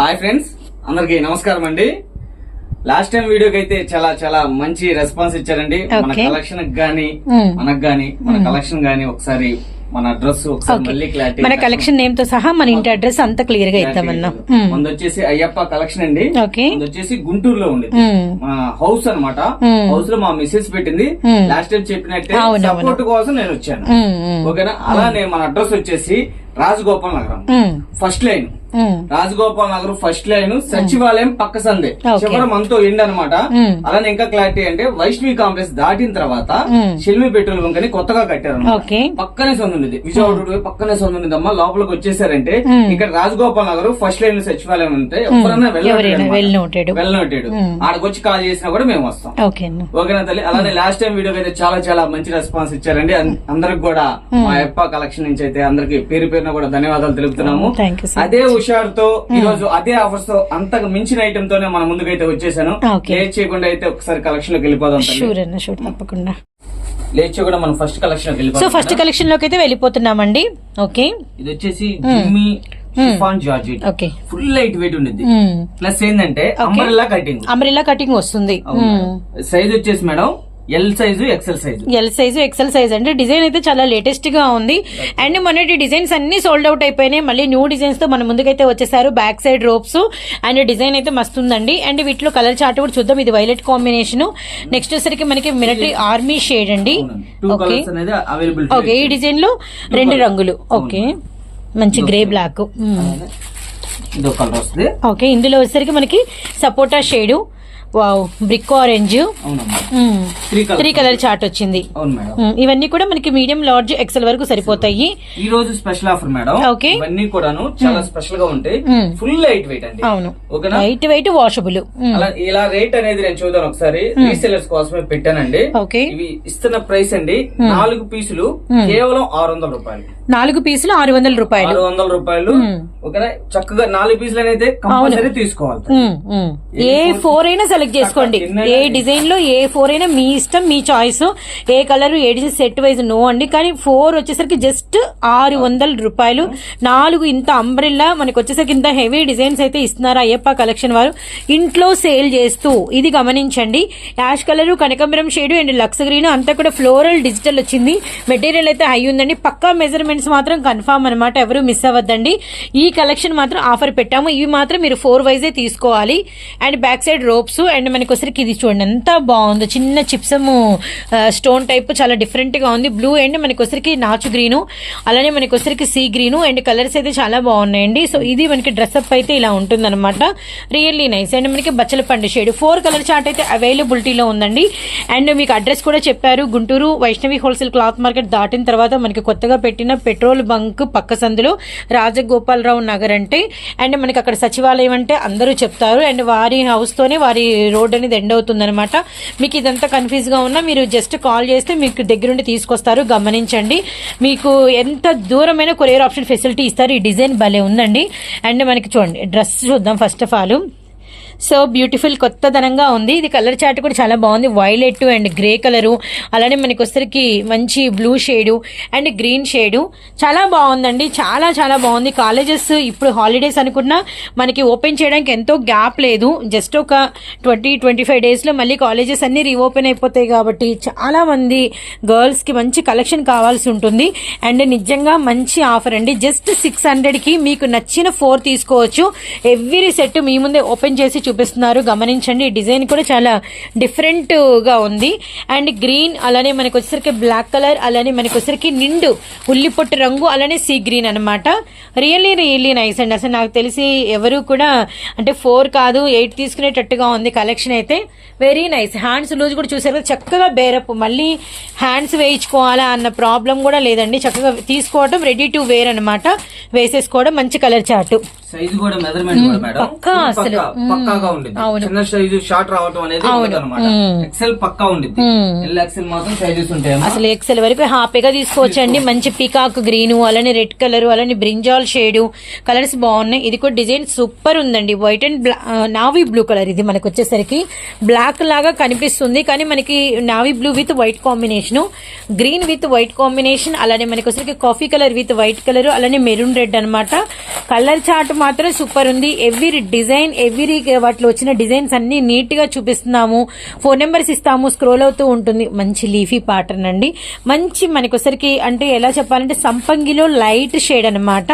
Hi friends అందరికి నమస్కారం అండి. లాస్ట్ టైం వీడియోకి అయితే చాలా చాలా మంచి రెస్పాన్స్ ఇచ్చారండి. మన. కలెక్షన్ గానీ. మనకు గానీ మన కలెక్షన్ గానీ ఒకసారి మన డ్రెస్ ఒకసారి మళ్ళీ క్లారిటీ మన కలెక్షన్ నేమ్తో సహా మన ఇంటి అడ్రస్ అంతా క్లియర్గా ఇద్దామన్నా. మంది వచ్చేసి అయ్యప్ప కలెక్షన్ అండి. మంది వచ్చేసి గుంటూరులో Hmm. మా హౌస్ అన్నమాట. Hmm. హౌస్లో మా మిస్సెస్ పెట్టింది. లాస్ట్ టైం చెప్పినట్టే. సపోర్ట్ కోసం నేను వచ్చాను. ఓకేనా? అలానే మన అడ్రస్ వచ్చేసి రాజగోపాల్ నగరం. First line. Rajagopal Nagar first line సచివాలయం పక్క సందే. చివరి మనతో ఎండ్ అనమాట. అలానే ఇంకా క్లారిటీ అంటే వైష్ణవి కాంప్లెక్స్ దాటిన తర్వాత. షెల్మి పెట్రోల్ బంక్ అని కొత్తగా కట్టారు. పక్కనే సొంత ఉంది. విజయవాడ పక్కనే సొంత ఉంది. అమ్మా లోపలికి వచ్చేసారంటే. ఇక్కడ రాజగోపాల్ నగర్ ఫస్ట్ లైన్ సచివాలయం ఉంటే ఎవరైనా. వెళ్ళనోటేడు Hmm. ఆడకు వచ్చి కాల్ చేసినా కూడా మేము వస్తాం. ఓకేనా తల్లి? అలానే లాస్ట్ టైం వీడియోకి అయితే చాలా చాలా మంచి రెస్పాన్స్ ఇచ్చారండి. అందరికి కూడా మా ఎప్ప కలెక్షన్ నుంచి అయితే అందరికి పేరు కూడా ధన్యవాదాలు తెలుపుతున్నాము. So అదే హుషారుతో ఈ రోజు అదే ఆఫర్స్తో అంతకు మించిన ఐటమ్ తోనే మన ముందుకైతే వచ్చేసాను. లేట్ చేయకుండా అయితే ఒకసారి కలెక్షన్లోకి వెళ్ళిపోదాం తల్లి. షూర్ అన్న షూర్ తప్పకుండా. లేట్ చేయకుండా మనం ఫస్ట్ కలెక్షన్లోకి సో ఫస్ట్ కలెక్షన్లోకి అయితే వెళ్ళిపోతున్నామండి. ఓకే ఇది వచ్చేసి జిమ్మి chiffon georgette. Okay full light weight ఉండిద్ది. ఉమ్. ప్లస్ ఏంటంటే అంబరెల్లా కటింగ్ అంబ్రెల్లా కటింగ్ వస్తుంది. సైజ్ వచ్చేసి madam L size XL size L size XL size అంటే డిజైన్ అయితే చాలా లేటెస్ట్గా ఉంది. అండ్ మొన్నటి డిజైన్స్ అన్ని సోల్డ్ అవుట్ అయిపోయినాయి. మళ్ళీ న్యూ డిజైన్స్తో మన ముందుకైతే వచ్చేసారు back side ropes and design అయితే మస్తు ఉందండి. అండ్ వీటిలో కలర్ చార్ట్ కూడా చూద్దాం. ఇది వైలెట్ కాంబినేషన్ నెక్స్ట్ వచ్చేసరికి మనకి మిలిటరీ ఆర్మీ షేడ్ అండి. ఓకే ఓకే ఈ డిజైన్లో రెండు రంగులు. ఓకే మంచి గ్రే బ్లాక్ ఓకే ఇందులో వచ్చేసరికి మనకి సపోటా shade wow brick orange three colour chart వచ్చింది. అవును మేడం. మ్మ్. ఇవన్నీ కూడా మనకి మీడియం లార్జ్ ఎక్సెల్ వరకు సరిపోతాయి. ఈ రోజు స్పెషల్ ఆఫర్ మేడం. ఓకే. ఇవన్నీ కూడాను చాలా స్పెషల్గా ఉంటాయి. ఫుల్ లైట్ వెయిట్ అండి. అవును. లైట్ వెయిట్ వాషబుల్ ఇలా రేట్ అనేది నేను చూద్దాం ఒకసారి. రీసెలర్స్ కోసమే పెట్టానండి. ఓకే ఇవి ఇస్తున్న ప్రైస్ అండి. నాలుగు పీసులు కేవలం ఆరు వందల రూపాయలు. నాలుగు పీసులు ఆరు వందల రూపాయలు. ఆరు వందల రూపాయలు. ఓకేనా? చక్కగా నాలుగు పీసులు అయితే కంపల్సరీ తీసుకోవాలి. ఏ ఫోర్ అయినా సెలెక్ట్ చేసుకోండి. ఏ డిజైన్లో ఏ ఫోర్ అయినా మీ ఇష్టం మీ చాయిస్ ఏ కలర్ ఏ డిజైన్ సెట్ వైజ్ నో అండి. కానీ ఫోర్ వచ్చేసరికి జస్ట్ ఆరు వందల రూపాయలు. నాలుగు ఇంత అంబ్రిల్లా మనకి వచ్చేసరికి ఇంత హెవీ డిజైన్స్ అయితే ఇస్తున్నారు అయ్యప్ప కలెక్షన్ వారు. ఇంట్లో సేల్ చేస్తూ ఇది గమనించండి. యాష్ కలర్ కనకంబరం షేడ్ అండ్ లక్స్ గ్రీన్ అంతా కూడా ఫ్లోరల్ డిజిటల్ వచ్చింది. మెటీరియల్ అయితే హై ఉందండి. పక్కా మెజర్మెంట్స్ మాత్రం కన్ఫామ్ అనమాట ఎవరు మిస్ అవ్వద్దండి. ఈ కలెక్షన్ మాత్రం ఆఫర్ పెట్టాము. ఇవి మాత్రం మీరు ఫోర్ వైజే తీసుకోవాలి. And back side ropes and మనకి వచ్చరికి ఇది చూడండి ఎంత బాగుందో. చిన్న చిప్సము స్టోన్ టైప్ చాలా డిఫరెంట్గా ఉంది. బ్లూ అండ్ మనకి వచ్చరికి నాచు గ్రీను అలానే మనకి వచ్చరికి సీ గ్రీను అండ్ కలర్స్ అయితే చాలా బాగున్నాయండి. సో ఇది మనకి డ్రెస్అప్ అయితే ఇలా ఉంటుందన్నమాట. రియల్లీ నైస్ అండ్ మనకి బచ్చల పండు షేడ్ ఫోర్ కలర్ చార్ట్ అయితే అవైలబిలిటీలో ఉందండి. అండ్ మీకు అడ్రస్ కూడా చెప్పారు. Guntur Vaishnavi wholesale cloth market దాటిన తర్వాత మనకి కొత్తగా పెట్టిన పెట్రోల్ బంక్ పక్క సందులో రాజగోపాలరావు నగర్ అంటే అండ్ మనకి అక్కడ సచివాలయం అంటే అందరూ చెప్తారు. అండ్ వారి హౌస్ తోనే వారి రోడ్ అనేది ఎండ్ అవుతుంది అనమాట మీకు ఇదంతా కన్ఫ్యూజ్గా ఉన్నా మీరు జస్ట్ కాల్ చేస్తే మీకు దగ్గరుండి తీసుకొస్తారు. గమనించండి. మీకు ఎంత దూరమైన కొరియర్ ఆప్షన్ ఫెసిలిటీ ఇస్తారు. ఈ డిజైన్ భలే ఉందండి. అండ్ మనకి చూడండి డ్రెస్ చూద్దాం first of all so beautiful కొత్తదనంగా ఉంది. ఇది కలర్ చార్ట్ కూడా చాలా బాగుంది. వైలెట్ అండ్ గ్రే కలరు అలానే మనకి వచ్చరికి మంచి blue shade and green shade చాలా బాగుందండి. చాలా చాలా బాగుంది. కాలేజెస్ ఇప్పుడు హాలిడేస్ అనుకున్నా మనకి ఓపెన్ చేయడానికి ఎంతో గ్యాప్ లేదు. జస్ట్ ఒక ట్వంటీ ట్వంటీ ఫైవ్ డేస్లో మళ్ళీ కాలేజెస్ అన్నీ రీఓపెన్ అయిపోతాయి కాబట్టి చాలా మంది గర్ల్స్కి మంచి కలెక్షన్ కావాల్సి ఉంటుంది. అండ్ నిజంగా మంచి ఆఫర్ అండి. జస్ట్ సిక్స్ హండ్రెడ్కి మీకు నచ్చిన ఫోర్ తీసుకోవచ్చు. ఎవ్రీ సెట్ మీ ముందే ఓపెన్ చేసి చూపిస్తున్నారు. గమనించండి ఈ డిజైన్ కూడా చాలా డిఫరెంట్గా ఉంది. అండ్ గ్రీన్ అలానే మనకు వచ్చేసరికి బ్లాక్ కలర్ అలానే మనకు వచ్చేసరికి నిండు ఉల్లిపొట్టు రంగు అలానే సీ గ్రీన్ అనమాట రియల్లీ రియల్లీ నైస్ అండి. అసలు నాకు తెలిసి ఎవరు కూడా అంటే ఫోర్ కాదు ఎయిట్ తీసుకునేటట్టుగా ఉంది కలెక్షన్ అయితే. వెరీ నైస్ హ్యాండ్స్ లూజ్ కూడా చూసారు కదా చక్కగా బేరప్. మళ్ళీ హ్యాండ్స్ వేయించుకోవాలా అన్న ప్రాబ్లం కూడా లేదండి. చక్కగా తీసుకోవడం రెడీ టు వేర్ అనమాట వేసేసుకోవడం మంచి కలర్ చార్ట్ సైజ్ కూడా మెజర్మెంట్ కూడా మేడం. పక్కాగా అవును. చిన్న సైజు షార్ట్ రావటం అనేది అనమాట ఎక్సెల్ పక్కా ఉండిద్ది. ఎల్ ఎక్సెల్ మాత్రం సైజెస్ ఉంటాయమ్మా అసలు ఎక్సెల్ వరకు హ్యాపీగా తీసుకోవచ్చండి. మంచి పీకాక్ గ్రీన్ అలానే రెడ్ కలర్ అలానే బ్రింజాల్ షేడ్ కలర్స్ బాగున్నాయి. ఇది కూడా డిజైన్ సూపర్ ఉందండి. White and navy blue colour ఇది మనకు వచ్చేసరికి. బ్లాక్ లాగా కనిపిస్తుంది. కానీ మనకి navy blue with white combination green with white combination అలానే మనకి వచ్చేసరికి coffee colour with white colour అలానే మెరూన్ రెడ్ అన్నమాట. కలర్ చార్ట్ మాత్రం సూపర్ ఉంది. ఎవ్రీ డిజైన్ ఎవ్రీ వాటిలో వచ్చిన డిజైన్స్ అన్ని నీట్గా చూపిస్తున్నాము. ఫోన్ నెంబర్స్ ఇస్తాము స్క్రోల్ అవుతూ ఉంటుంది. మంచి లీఫీ ప్యాటర్న్ అండి. మంచి మనకొసరికి అంటే ఎలా చెప్పాలంటే సంపంగిలో లైట్ షేడ్ అనమాట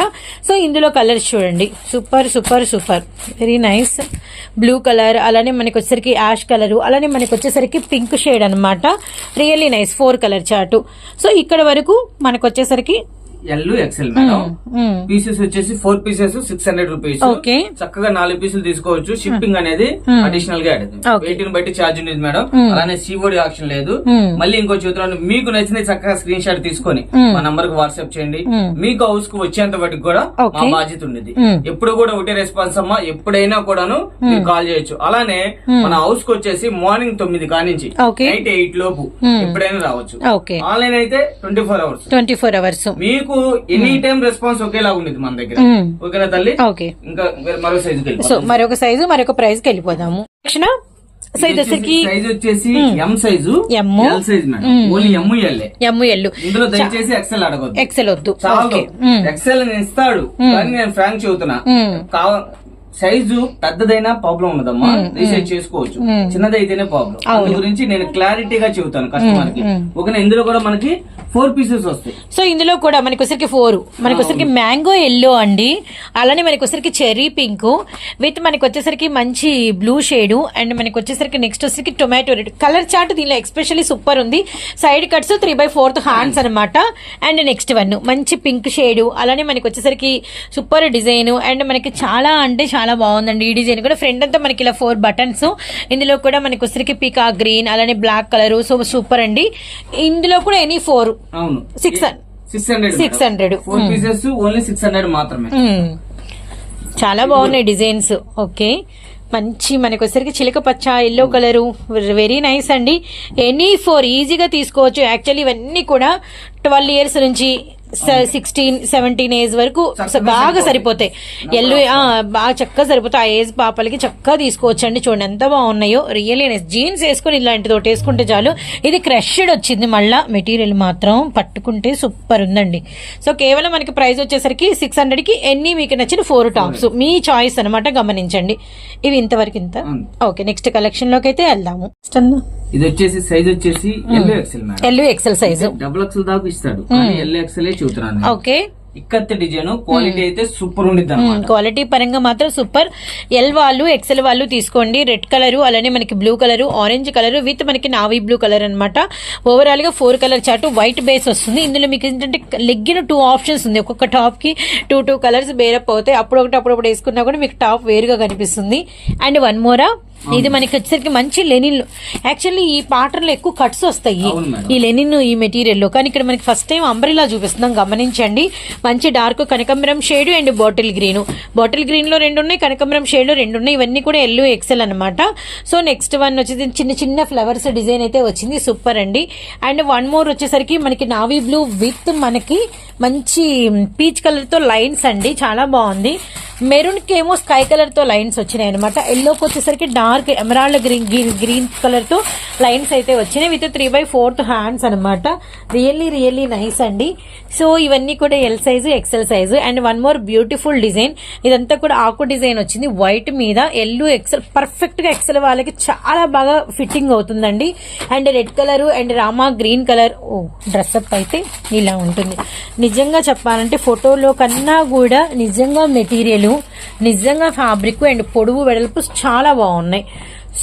సో ఇందులో కలర్స్ చూడండి. Super super super. Very nice blue colour అలానే మనకి వచ్చేసరికి యాష్ కలర్. అలానే మనకి వచ్చేసరికి పింక్ షేడ్ అనమాట really nice four colour chart so ఇక్కడ వరకు మనకు వచ్చేసరికి ఎల్ ఎక్సెల్ మేడం. పీసెస్ వచ్చేసి four pieces six hundred rupees okay. చక్కగా నాలుగు పీసులు తీసుకోవచ్చు. షిప్పింగ్ అనేది అడిషనల్గా. వెయిట్ని బట్టి ఛార్జ్ ఉండేది మేడం. అలానే సీఓడి ఆప్షన్ లేదు. మళ్ళీ ఇంకో చెబుతున్నాను మీకు నచ్చిన చక్కగా స్క్రీన్ షాట్ తీసుకొని మా నంబర్కు వాట్సాప్ చేయండి. మీకు హౌస్కు వచ్చేంత వరకు కూడా మా. బాధ్యత ఉండేది. ఎప్పుడు కూడా ఒకటే రెస్పాన్స్ అమ్మా. ఎప్పుడైనా కూడాను మీరు కాల్ చేయొచ్చు. అలానే మన హౌస్కు వచ్చేసి మార్నింగ్ తొమ్మిది కానించి. నైట్ ఎయిట్ లోపు ఎప్పుడైనా రావచ్చు. ఆన్లైన్ అయితే twenty four hours twenty four hours మీకు ఎనీ టైం రెస్పాన్స్ ఒకేలా ఉండేది మన దగ్గర. ఓకేనా తల్లి ఓకే ఇంకా మరో సైజుకి సో. మరొక సైజు మరొక ప్రైస్కి వెళ్ళిపోదాము. లక్షణ సో ఇది వచ్చరికి సైజ్ వచ్చేసి M size M. L size madam only M L M L ఇందులో దయచేసి ఎక్సెల్ అడగొద్దు. ఎక్సెల్ వద్దు. ఎక్సెల్ అని ఇస్తాడు. కానీ నేను ఫ్రాంక్ చెబుతున్నా. సైజు పెద్దదైనా ప్రాబ్లం ఉండదమ్మా. రీసెర్చ్ చేసుకోవచ్చు. చిన్నదైతేనే ప్రాబ్లం దాని గురించి నేను క్లారిటీగా చెబుతాను కస్టమర్కి ఓకేనా ఇందులో కూడా మనకి ఫోర్ పీసెస్ వస్తాయి. సో ఇందులో కూడా మనకి వచ్చరికి ఫోర్ మనకి వచ్చరికి మ్యాంగో ఎల్లో అండి. అలానే మనకి వచ్చరికి చెర్రీ పింక్ విత్ మనకి వచ్చేసరికి మంచి బ్లూ షేడ్ అండ్ మనకి వచ్చేసరికి నెక్స్ట్ వచ్చేసరికి టొమాటో రెడ్ కలర్ చార్ట్ దీనిలో ఎక్స్పెషల్లీ సూపర్ ఉంది. Side cuts three by fourth hands అనమాట అండ్ నెక్స్ట్ వన్ మంచి పింక్ షేడ్ అలానే మనకి వచ్చేసరికి సూపర్ డిజైన్ అండ్ మనకి చాలా అంటే చాలా బాగుందండి. ఈ డిజైన్ కూడా ఫ్రంట్ అంతా మనకి ఇలా ఫోర్ బటన్స్ ఇందులో కూడా మనకి వచ్చేసరికి పీకా గ్రీన్ అలానే బ్లాక్ కలర్ సో సూపర్ అండి. ఇందులో కూడా any four six six hundred four pieces only six hundred మాత్రమే. మ్మ్. చాలా బాగున్నాయి డిజైన్స్. ఓకే మంచి మనకు వచ్చరికి చిలక పచ్చ ఎల్లో కలరు వెరీ నైస్ అండి. ఎనీ ఫోర్ ఈజీగా తీసుకోవచ్చు. యాక్చువల్లీ ఇవన్నీ కూడా ట్వెల్వ్ ఇయర్స్ నుంచి సిక్స్టీన్ సెవెంటీన్ ఏజ్ వరకు బాగా సరిపోతాయి. ఎల్లో బాగా చక్కగా సరిపోతాయి. ఆ ఏజ్ పాపలకి చక్కగా తీసుకోవచ్చు అండి చూడండి ఎంత బాగున్నాయో. రియల్లీ నైస్ జీన్స్ వేసుకొని ఇలాంటిది ఒకటి వేసుకుంటే చాలు. ఇది క్రష్డ్ వచ్చింది. మళ్ళా మెటీరియల్ మాత్రం పట్టుకుంటే సూపర్ ఉందండి. సో కేవలం మనకి ప్రైస్ వచ్చేసరికి సిక్స్ హండ్రెడ్కి ఎన్ని మీకు నచ్చిన ఫోర్ టాప్స్ మీ చాయిస్ అన్నమాట గమనించండి. ఇవి ఇంతవరకు ఇంత. ఓకే నెక్స్ట్ కలెక్షన్లోకి అయితే వెళ్దాము. ఇది వచ్చేసి సైజ్ వచ్చేసి yellow XL madam L XL size double XL దాకా ఇస్తాడు. కానీ ఎల్లో ఎక్సెల్ చెబుతున్నాను నేను. ఓకే. ఇక్కత్తి డిజైన్ క్వాలిటీ అయితే సూపర్ ఉండిద్ది క్వాలిటీ పరంగా మాత్రం సూపర్ ఎల్ వాళ్ళు ఎక్సెల్ వాళ్ళు తీసుకోండి. రెడ్ కలర్ అలానే మనకి blue colour orange colour with మనకి నావీ బ్లూ కలర్ అనమాట ఓవరాల్గా four colour chart white base వస్తుంది. ఇందులో మీకు ఏంటంటే లెగ్గిన టూ ఆప్షన్స్ ఉంది. ఒక్కొక్క టాప్కి two two colours pair up అవుతాయి. అప్పుడు ఒకటి అప్పుడప్పుడు వేసుకున్నా కూడా మీకు టాప్ వేరుగా కనిపిస్తుంది. అండ్ వన్ మోరా ఇది మనకి వచ్చేసరికి మంచి లెనిన్ యాక్చువల్లీ ఈ పాటర్లో ఎక్కువ కట్స్ వస్తాయి. ఈ లెనిన్ ఈ మెటీరియల్లో కానీ ఇక్కడ మనకి ఫస్ట్ టైం అంబ్రిలా చూపిస్తున్నాం గమనించండి. మంచి dark కనకంబరం shade and bottle green. Bottle గ్రీన్లో రెండు ఉన్నాయి కనకంబరం షేడ్లో రెండు ఉన్నాయి ఇవన్నీ కూడా ఎల్లో ఎక్సెల్ అనమాట సో నెక్స్ట్ వన్ వచ్చేసి చిన్న చిన్న ఫ్లవర్స్ డిజైన్ అయితే వచ్చింది. సూపర్ అండి. అండ్ వన్ మోర్ వచ్చేసరికి మనకి నావీ బ్లూ విత్ మనకి మంచి పీచ్ కలర్తో లైన్స్ అండి. చాలా బాగుంది. మెరూన్కి ఏమో స్కై కలర్తో లైన్స్ వచ్చినాయి అనమాట ఎల్లోకి వచ్చేసరికి డార్క్ ఎమరాల్డ్ గ్రీన్ గ్రీన్ కలర్తో లైన్స్ అయితే వచ్చినాయి with three by fourth hands అనమాట రియల్లీ రియల్లీ నైస్ అండి. సో ఇవన్నీ కూడా L size XL size and one more beautiful design ఇదంతా కూడా ఆకు డిజైన్ వచ్చింది. వైట్ మీద ఎల్లు ఎక్సెల్ పర్ఫెక్ట్గా ఎక్సెల్ వాళ్ళకి చాలా బాగా ఫిట్టింగ్ అవుతుందండి. And red colour and rama green colour oh dress up అయితే ఇలా ఉంటుంది. నిజంగా చెప్పాలంటే ఫోటోలో కన్నా కూడా నిజంగా మెటీరియల్ నిజంగా ఫ్యాబ్రిక్ అండ్ పొడవు వెడల్పు చాలా బాగున్నాయి.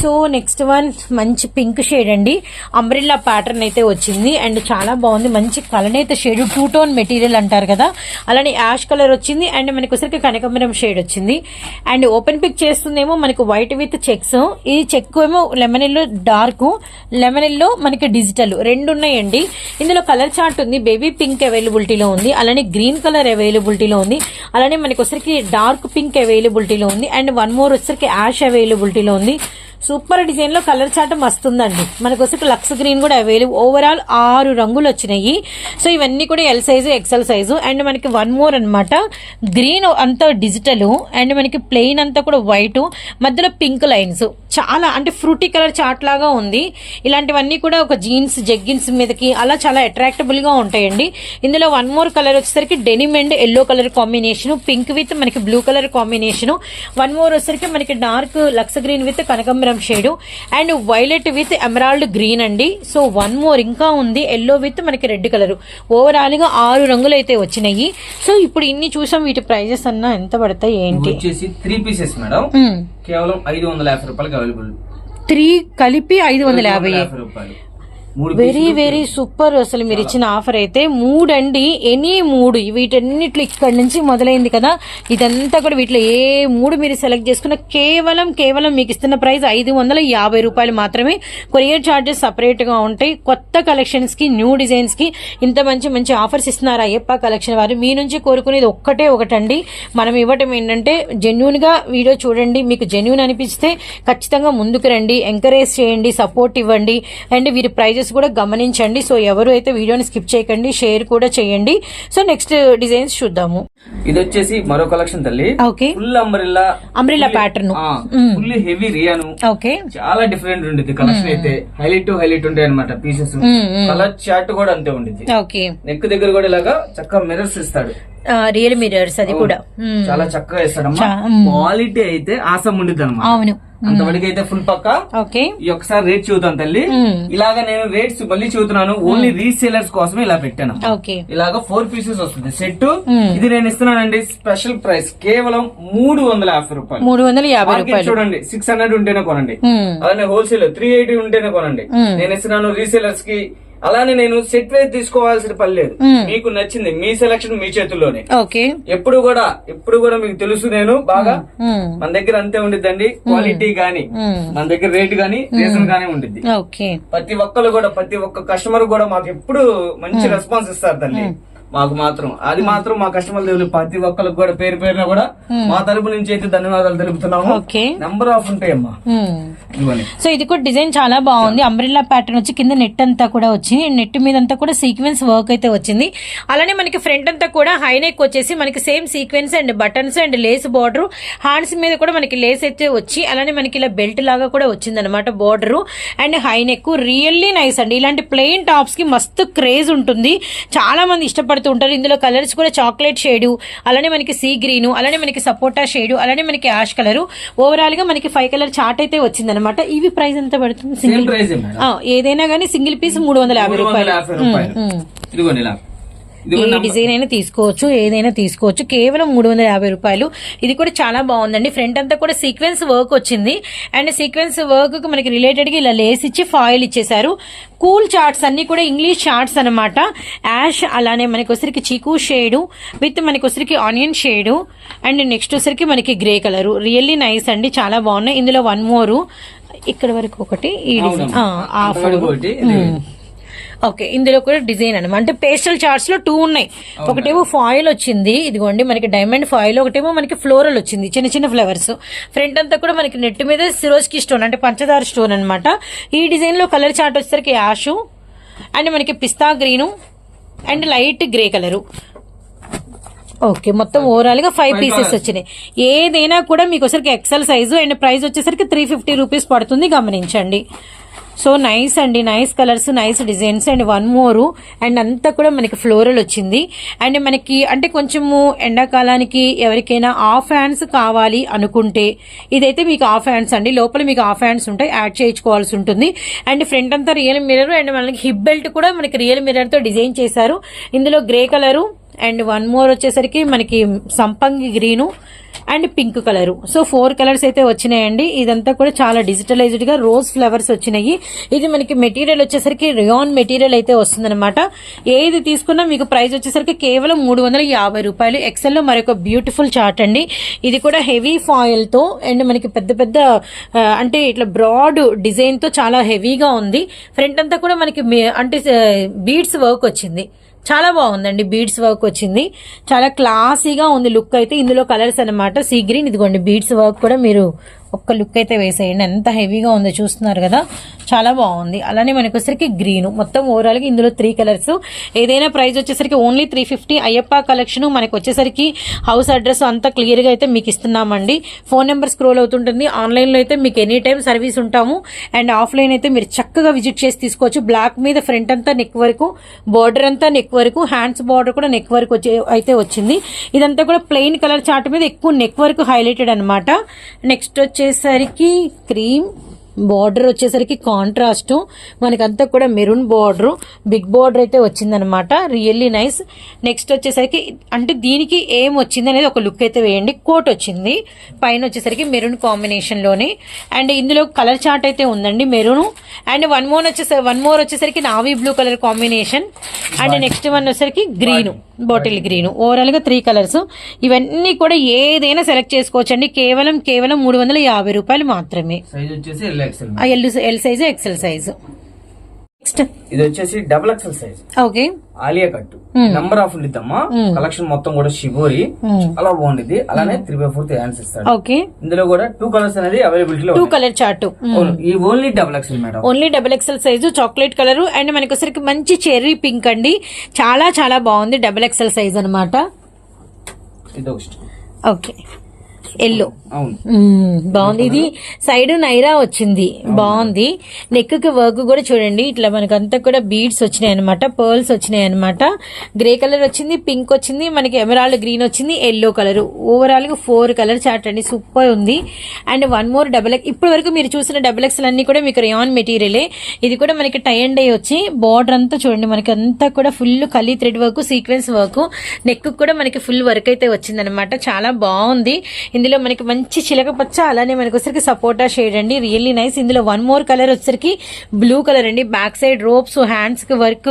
సో నెక్స్ట్ వన్ మంచి పింక్ షేడ్ అండి. అంబ్రిల్లా ప్యాటర్న్ అయితే వచ్చింది. అండ్ చాలా బాగుంది. మంచి కలనేత షేడ్ టూ టోన్ మెటీరియల్ అంటారు కదా. అలానే యాష్ కలర్ వచ్చింది. అండ్ మనకి వచ్చరికి కనకమరం షేడ్ వచ్చింది. అండ్ ఓపెన్ పిక్ చేస్తుందేమో మనకు వైట్ విత్ చెక్స్ ఈ చెక్ ఏమో lemon yellow dark lemon yellow మనకి డిజిటల్ రెండు ఉన్నాయండి. ఇందులో కలర్ చార్ట్ ఉంది. బేబీ పింక్ అవైలబిలిటీలో ఉంది. అలానే గ్రీన్ కలర్ అవైలబిలిటీలో ఉంది. అలానే మనకి వచ్చరికి డార్క్ పింక్ అవైలబిలిటీలో ఉంది. అండ్ వన్ మోర్ వచ్చరికి యాష్ అవైలబిలిటీలో ఉంది. సూపర్ డిజైన్లో కలర్ చాట మస్తుందండి. మనకు వచ్చి లక్స్ గ్రీన్ కూడా అవైలబుల్ ఓవరాల్ ఆరు రంగులు వచ్చినాయి. సో ఇవన్నీ కూడా L size XL size and మనకి వన్ మోర్ అన్నమాట. గ్రీన్ అంతా డిజిటల్ అండ్ మనకి ప్లెయిన్ అంతా కూడా వైట్ మధ్యలో పింక్ లైన్స్ చాలా అంటే ఫ్రూటీ కలర్ చాట్ లాగా ఉంది. ఇలాంటివన్నీ కూడా ఒక జీన్స్ జగ్గిన్స్ మీదకి అలా చాలా అట్రాక్టబుల్గా ఉంటాయండి. ఇందులో వన్ మోర్ కలర్ వచ్చేసరికి denim and yellow colour combination pink with మనకి blue colour combination one more వచ్చేసరికి మనకి dark Lux green with కనకంబరం shade. And violet with emerald green అండి. సో వన్ మోర్ ఇంకా ఉంది. ఎల్లో విత్ మనకి రెడ్ కలర్. ఓవరాల్గా ఆరు రంగులు అయితే వచ్చినాయి. సో ఇప్పుడు ఇన్ని చూసాం వీటి ప్రైజెస్ అన్నా ఎంత పడతాయి ఏంటి? వచ్చేసి త్రీ పీసెస్ మేడం. కేవలం ఐదు వందల యాభై రూపాయలకి అవైలబుల్ త్రీ కలిపి ఐదు వందల యాభై రూపాయలు. వెరీ వెరీ సూపర్ అసలు మీరు ఇచ్చిన ఆఫర్ అయితే మూడు అండి ఎనీ మూడు. వీటన్నిట్లో ఇక్కడ నుంచి మొదలైంది కదా. ఇదంతా కూడా వీటిలో ఏ మూడు మీరు సెలెక్ట్ చేసుకున్న కేవలం కేవలం మీకు ఇస్తున్న ప్రైస్ ఐదు వందల యాభై రూపాయలు మాత్రమే. కొరియర్ చార్జెస్ సపరేట్గా ఉంటాయి. కొత్త కలెక్షన్స్కి న్యూ డిజైన్స్కి ఇంత మంచి మంచి ఆఫర్స్ ఇస్తున్నారు? అయ్యప్ప కలెక్షన్ వారు? మీ నుంచి కోరుకునేది ఒక్కటే ఒకటండి. మనం ఇవ్వటం ఏంటంటే జెన్యున్గా వీడియో చూడండి. మీకు జెన్యున్ అనిపిస్తే ఖచ్చితంగా ముందుకు రండి. ఎంకరేజ్ చేయండి. సపోర్ట్ ఇవ్వండి. అండ్ వీరి ప్రైజెస్ కూడా గమనించండి. సో ఎవరు అయితే వీడియోని స్కిప్ చేయకండి షేర్ కూడా చేయండి. సో నెక్స్ట్ డిజైన్స్ చూద్దాము. ఇది వచ్చేసి మరో కలెక్షన్ తల్లి. Okay full umbrella umbrella pattern full heavy rayon okay చాలా డిఫరెంట్ ఉండేది కలెక్షన్ అయితే. హైలైట్ టు హైలైట్ ఉంటాయి అనమాట పీసెస్ కలర్ చార్ట్ కూడా అంతే ఉండేది ఓకే నెక్ దగ్గర కూడా ఇలాగా చక్కగా మిరర్స్ ఇస్తాడు. రియల్ మిరర్స్ అది కూడా. చాలా చక్కగా ఇస్తాడమ్మా. క్వాలిటీ అయితే ఆసం ఉండిద్ది అనమాట అవును. అంతవరకు అయితే ఫుల్ పక్క. ఓకే. ఈ ఒకసారి రేట్ చూద్దాం తల్లి. ఇలాగా నేను రేట్స్ మళ్ళీ చూస్తున్నాను. ఓన్లీ రీసేలర్స్ కోసమే ఇలా పెట్టాను. ఓకే. ఇలాగా ఫోర్ పీసెస్ వస్తుంది. సెట్. ఇది నేను ఇస్తున్నానండి. స్పెషల్ ప్రైస్ కేవలం మూడు వందల యాభై రూపాయలు. మూడు వందల యాభై రూపాయలు. చూడండి. సిక్స్ హండ్రెడ్ ఉంటేనే కొనండి. అలానే హోల్సేల్ త్రీ ఎయిటీ ఉంటేనే కొనండి. నేను ఇస్తున్నాను రీసేలర్స్కి అలానే నేను సెట్ వైజ్ తీసుకోవాల్సిన పని లేదు. మీకు నచ్చింది మీ సెలక్షన్ మీ చేతుల్లోనే. ఓకే. ఎప్పుడు కూడా ఎప్పుడు కూడా మీకు తెలుసు నేను బాగా. మన దగ్గర అంతే ఉండిద్దండి. క్వాలిటీ గానీ. మన దగ్గర రేట్ గానీ రీజన్ గానీ ఉండిద్ది. ప్రతి ఒక్కరు కూడా ప్రతి ఒక్క కస్టమర్ కూడా మాకు ఎప్పుడు మంచి రెస్పాన్స్ ఇస్తారు తల్లి. మాకు మాత్రం. అది మాత్రం మా కస్టమర్ దేవులు ప్రతి ఒక్కరికి కూడా పేరు పేరున కూడా మా తరపు నుంచి అయితే ధన్యవాదాలు తెలుపుతున్నాము. Number of ఉంటాయమ్మా. మ్మ్. ఇవన్నీ సో ఇది కూడా డిజైన్ చాలా బాగుంది. అంబ్రిల్లా ప్యాటర్న్ వచ్చి కింద నెట్ అంతా కూడా వచ్చింది. నెట్ మీద అంతా కూడా సీక్వెన్స్ వర్క్ అయితే వచ్చింది. అలానే మనకి ఫ్రంట్ అంతా కూడా హై నెక్ వచ్చేసి మనకి same sequence and buttons and lace border hands మీద కూడా మనకి లేస్ అయితే వచ్చి అలానే మనకి ఇలా బెల్ట్ లాగా కూడా వచ్చింది అనమాట border and high neck really nice అండి. ఇలాంటి ప్లెయిన్ టాప్స్కి మస్తు క్రేజ్ ఉంటుంది. చాలా మంది ఉంటారు. ఇందులో కలర్స్ కూడా చాక్లెట్ షేడ్ అలానే మనకి సీ గ్రీన్ అలానే మనకి సపోటా షేడ్ అలానే మనకి యాష్ కలర్ ఓవరాల్గా మనకి ఫైవ్ కలర్ చార్ట్ అయితే వచ్చిందనమాట ఇవి ప్రైస్ ఎంత పడుతుంది? సింగిల్ ఏదైనా గానీ సింగిల్ పీస్ మూడు వందల యాభై రూపాయలు. ఇదిగోండి ఇలా. ఏ డిజైన్ అయినా తీసుకోవచ్చు ఏదైనా తీసుకోవచ్చు. కేవలం మూడు వందల యాభై రూపాయలు. ఇది కూడా చాలా బాగుందండి. ఫ్రంట్ అంతా కూడా సీక్వెన్స్ వర్క్ వచ్చింది. అండ్ సీక్వెన్స్ వర్క్కు మనకి రిలేటెడ్గా ఇలా లేస్ ఇచ్చి ఫాయిల్ ఇచ్చేసారు కూల్ చార్ట్స్ అన్ని కూడా ఇంగ్లీష్ చార్ట్స్ అన్నమాట. యాష్ అలానే మనకి వచ్చరికి చీకు షేడు విత్ మనకి వచ్చరికి ఆనియన్ షేడు అండ్ నెక్స్ట్ వచ్చరికి మనకి గ్రే కలర్ రియల్లీ నైస్ అండి. చాలా బాగున్నాయి. ఇందులో వన్ మోరు ఇక్కడ వరకు ఒకటి ఈ డిజైన్. ఓకే ఇందులో కూడా డిజైన్ అనమాట అంటే పేస్టల్ చార్ట్స్లో టూ ఉన్నాయి. ఒకటేమో ఫాయిల్ వచ్చింది ఇదిగోండి మనకి డైమండ్ ఫాయిల్ ఒకటేమో మనకి ఫ్లోరల్ వచ్చింది చిన్న చిన్న ఫ్లవర్స్ ఫ్రంట్ అంతా కూడా మనకి నెట్ మీద సిరోజ్కి స్టోన్ అంటే పంచదార స్టోన్ అన్నమాట. ఈ డిజైన్లో కలర్ చార్ట్ వచ్చేసరికి యాషు అండ్ మనకి పిస్తా green and light grey colour okay మొత్తం ఓవరాల్గా ఫైవ్ పీసెస్ వచ్చినాయి. ఏదైనా కూడా మీకు వచ్చరికి ఎక్సెల్ సైజు అండ్ ప్రైస్ వచ్చేసరికి త్రీ ఫిఫ్టీ రూపీస్ పడుతుంది గమనించండి. సో నైస్ అండి nice colours nice designs and one more. And అంతా కూడా మనకి ఫ్లోరల్ వచ్చింది. అండ్ మనకి అంటే కొంచెము ఎండాకాలానికి ఎవరికైనా ఆఫ్ హ్యాండ్స్ కావాలి అనుకుంటే ఇదైతే మీకు ఆఫ్ హ్యాండ్స్ అండి. లోపల మీకు ఆఫ్ హ్యాండ్స్ ఉంటాయి యాడ్ చేయించుకోవాల్సి ఉంటుంది. అండ్ ఫ్రంట్ అంతా రియల్ మిర్రర్ అండ్ మనకి హిప్ బెల్ట్ కూడా మనకి రియల్ మిర్రర్తో డిజైన్ చేశారు. ఇందులో grey colour and one more వచ్చేసరికి మనకి సంపంగి green. And pink colour. So four colours అయితే వచ్చినాయండి. ఇదంతా కూడా చాలా డిజిటలైజ్డ్గా రోజ్ ఫ్లవర్స్ వచ్చినాయి. ఇది మనకి మెటీరియల్ వచ్చేసరికి రియాన్ మెటీరియల్ అయితే వస్తుందన్నమాట. ఏది తీసుకున్నా మీకు ప్రైస్ వచ్చేసరికి కేవలం మూడు వందల యాభై రూపాయలు. ఎక్సెల్లో మరొక బ్యూటిఫుల్ చార్ట్ అండి. ఇది కూడా హెవీ ఫాయిల్తో అండ్ మనకి పెద్ద పెద్ద అంటే ఇట్లా బ్రాడ్ డిజైన్తో చాలా హెవీగా ఉంది. ఫ్రంట్ అంతా కూడా మనకి అంటే బీడ్స్ వర్క్ వచ్చింది. చాలా బాగుందండి బీడ్స్ వర్క్ వచ్చింది. చాలా క్లాసీగా ఉంది లుక్ అయితే. ఇందులో కలర్స్ అన్నమాట. సీ గ్రీన్ ఇదిగోండి బీడ్స్ వర్క్ కూడా మీరు ఒక్క లుక్ అయితే వేసేయండి. ఎంత హెవీగా ఉందో చూస్తున్నారు కదా. చాలా బాగుంది. అలానే మనకి వచ్చేసరికి గ్రీన్. మొత్తం ఓవరాల్గా ఇందులో త్రీ కలర్స్ ఏదైనా ప్రైస్ వచ్చేసరికి only three fifty Ayyappa collection మనకు వచ్చేసరికి హౌస్ అడ్రస్ అంతా క్లియర్గా అయితే మీకు ఇస్తున్నామండి. ఫోన్ నెంబర్ స్క్రోల్ అవుతుంటుంది. ఆన్లైన్లో అయితే మీకు ఎనీ టైం సర్వీస్ ఉంటాము. అండ్ ఆఫ్లైన్ అయితే మీరు చక్కగా విజిట్ చేసి తీసుకోవచ్చు. బ్లాక్ మీద ఫ్రంట్ అంతా నెక్ వరకు బార్డర్ అంతా నెక్ వరకు హ్యాండ్స్ బార్డర్ కూడా నెక్ వరకు వచ్చే అయితే వచ్చింది. ఇదంతా కూడా ప్లెయిన్ కలర్ చార్ట్ మీద ఎక్కువ నెక్ వరకు హైలైటెడ్ అనమాట నెక్స్ట్ వచ్చి వచ్చేసరికి క్రీమ్ బార్డర్ వచ్చేసరికి కాంట్రాస్ట్. మనకంతా కూడా మెరూన్ బార్డర్. బిగ్ బార్డర్ అయితే వచ్చిందనమాట రియల్లీ నైస్. నెక్స్ట్ వచ్చేసరికి అంటే దీనికి ఏం వచ్చింది అనేది ఒక లుక్ అయితే వేయండి. కోట్ వచ్చింది. పైన వచ్చేసరికి మెరూన్ కాంబినేషన్లోనే. అండ్ ఇందులో కలర్ చార్ట్ అయితే ఉందండి మెరూన్. అండ్ వన్ మోర్ వచ్చేసరికి వన్ మోర్ వచ్చేసరికి navy blue colour combination and next one వచ్చేసరికి గ్రీన్. Bottle green. ఓవరాల్గా త్రీ కలర్స్ ఇవన్నీ కూడా ఏదైనా సెలెక్ట్ చేసుకోవచ్చండి. కేవలం కేవలం మూడు వందల యాభై రూపాయలు మాత్రమే. సైజ్ వచ్చేసి L XL L size XL size next ఇది వచ్చేసి double XL size okay. Alia cut number of ఉండిద్దమ్మా. Collection మొత్తం కూడా షిబోరి చాలా బాగుండిద్ది. అలానే త్రీ బై ఫోర్త్ హ్యాండ్స్ ఇస్తాడు ఓకే. ఇందులో కూడా టూ కలర్స్ అనేది అవైలబిలిటీ లో టూ. కలర్ చార్ట్ ఈ only double XL madam. Only double XL size chocolate colour and మనకి వచ్చరికి మంచి చెర్రీ పింక్ అండి. చాలా చాలా బాగుంది డబుల్ ఎక్సెల్ సైజ్ అనమాట ఇది ఓకే ఎల్లో బాగుంది. ఇది సైడ్ నైరా వచ్చింది. బాగుంది. నెక్కి వర్క్ కూడా చూడండి. ఇట్లా మనకంతా కూడా బీడ్స్ వచ్చినాయి అనమాట పర్ల్స్ వచ్చినాయి అనమాట గ్రే కలర్ వచ్చింది. పింక్ వచ్చింది. మనకి ఎమరాల్డ్ గ్రీన్ వచ్చింది. Yellow colour. ఓవరాల్గా ఫోర్ కలర్ చార్ట్ అండి. సూపర్ ఉంది. అండ్ వన్ మోర్ డబల్ ఇప్పటి వరకు మీరు చూసిన డబల్ ఎక్స్ అన్ని కూడా మీకు రియాన్ మెటీరియలే. ఇది కూడా మనకి టై అండ్ డై వచ్చి బార్డర్ అంతా చూడండి. మనకి అంతా కూడా full కలీ thread work sequence work. Neck కూడా మనకి ఫుల్ వర్క్ అయితే వచ్చిందనమాట చాలా బాగుంది. ఇందులో మనకి మంచి చిలక పచ్చ అలానే మనకి వచ్చరికి సపోటా షేడ్ అండి. రియల్లీ నైస్ ఇందులో వన్ మోర్ కలర్ వచ్చరికి బ్లూ కలర్ అండి. బ్యాక్ సైడ్ రోప్స్ హ్యాండ్స్కి వర్క్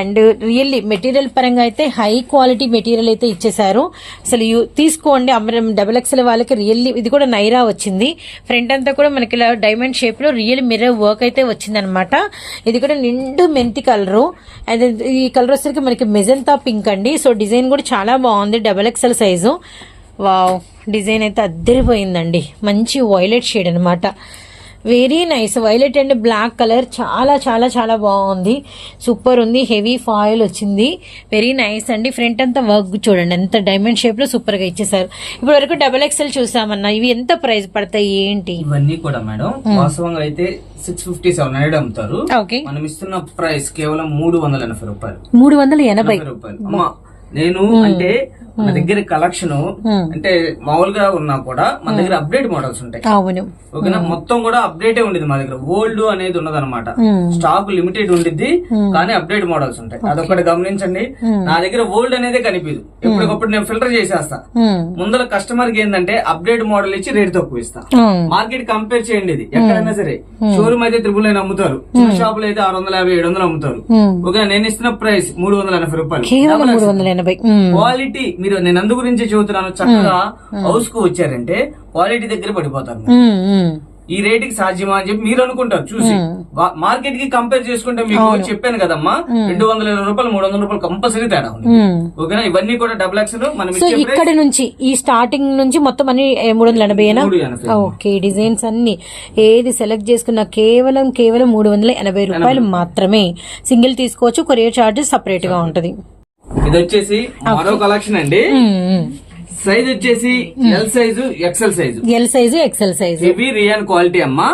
అండ్ రియల్లీ మెటీరియల్ పరంగా అయితే హై క్వాలిటీ మెటీరియల్ అయితే ఇచ్చేసారు అసలు తీసుకోండి. అమరం డబల్ ఎక్స్ఎల్ వాళ్ళకి రియల్లీ ఇది కూడా నైరా వచ్చింది. ఫ్రంట్ అంతా కూడా మనకి ఇలా డైమండ్ షేప్లో రియల్ మిర్రర్ వర్క్ అయితే వచ్చిందనమాట. ఇది కూడా నిండు మెంతి కలరు అండ్ ఈ కలర్ వచ్చరికి మనకి మెజంతా పింక్ అండి. సో డిజైన్ కూడా చాలా బాగుంది. Double XL size wow design అయితే అద్దరిపోయిందండి. మంచి వైలెట్ షేడ్ అనమాట very nice violet and black colour చాలా చాలా చాలా బాగుంది. సూపర్ ఉంది. హెవీ ఫాయిల్ వచ్చింది. వెరీ నైస్ అండి. ఫ్రంట్ అంతా వర్క్ చూడండి. ఎంత డైమండ్ షేప్లో సూపర్గా ఇచ్చేసారు. ఇప్పుడు వరకు డబల్ ఎక్స్ఎల్ చూసామన్నా ఇవి ఎంత ప్రైస్ పడతాయి ఏంటి? ఇవన్నీ కూడా మేడం వాస్తవంగా అయితే సిక్స్ ఫిఫ్టీ సెవెన్ హండ్రెడ్ అమ్ముతారు. మనం ఇస్తున్న ప్రైస్ కేవలం మూడు వందల ఎనభై రూపాయలు. మూడు వందల ఎనభై. రూపాయలు. అమ్మా నేను అంటే మన దగ్గర కలెక్షన్ అంటే మామూలుగా ఉన్నా కూడా మన దగ్గర అప్డేట్ మోడల్స్ ఉంటాయి. ఓకేనా? మొత్తం కూడా అప్డేట్ ఉండేది మా దగ్గర. ఓల్డ్ అనేది ఉన్నది అనమాట. స్టాక్ లిమిటెడ్ ఉండిద్ది కానీ అప్డేట్ మోడల్స్ ఉంటాయి. అదొకటి గమనించండి. నా దగ్గర ఓల్డ్ అనేది కనిపించదు. ఎప్పటికప్పుడు నేను ఫిల్టర్ చేసేస్తా. ముందర కస్టమర్కి ఏంటంటే అప్డేట్ మోడల్ ఇచ్చి రేట్ తక్కువ ఇస్తా. మార్కెట్ కంపేర్ చేయండి ఇది. ఎక్కడైనా సరే. షోరూమ్ అయితే త్రిబుల్ నైన్ అమ్ముతారు. షాపులు అయితే ఆరు వందల యాభై ఏడు వందలు అమ్ముతారు. ఓకే నేను ఇస్తున్న ప్రైస్ మూడు వందల ఎనభై రూపాయలు. క్వాలిటీ మీరు నేను అందు గురించి చెబుతున్నాను చక్కగా హౌస్కు వచ్చారంటే క్వాలిటీ దగ్గర పడిపోతారు. ఈ రేట్కి సాధ్యమా అని చెప్పి మీరు అనుకుంటారు చూసి. మార్కెట్కి కంపేర్ చేసుకుంటే మీకు చెప్పాను కదమ్మా రెండు వందల ఇరవై రూపాయలు మూడు వందల రూపాయలు కంపల్సరీ తేడా ఉంది. ఓకేనా? ఇవన్నీ కూడా డబుల్ ఎక్స్ మనం ఇక్కడ నుంచి ఈ స్టార్టింగ్ నుంచి మొత్తం అన్ని మూడు వందల ఎనభై ఓకే డిజైన్స్ అన్ని. ఏది సెలెక్ట్ చేసుకున్నా కేవలం కేవలం మూడు వందల ఎనభై రూపాయలు మాత్రమే. సింగిల్ తీసుకోవచ్చు కొరియర్ చార్జెస్ సపరేట్. గా ఉంటది. ఇది వచ్చేసి మరో కలెక్షన్ అండి. సైజ్ వచ్చేసి L size XL size L size XL size heavy rayon quality అమ్మా.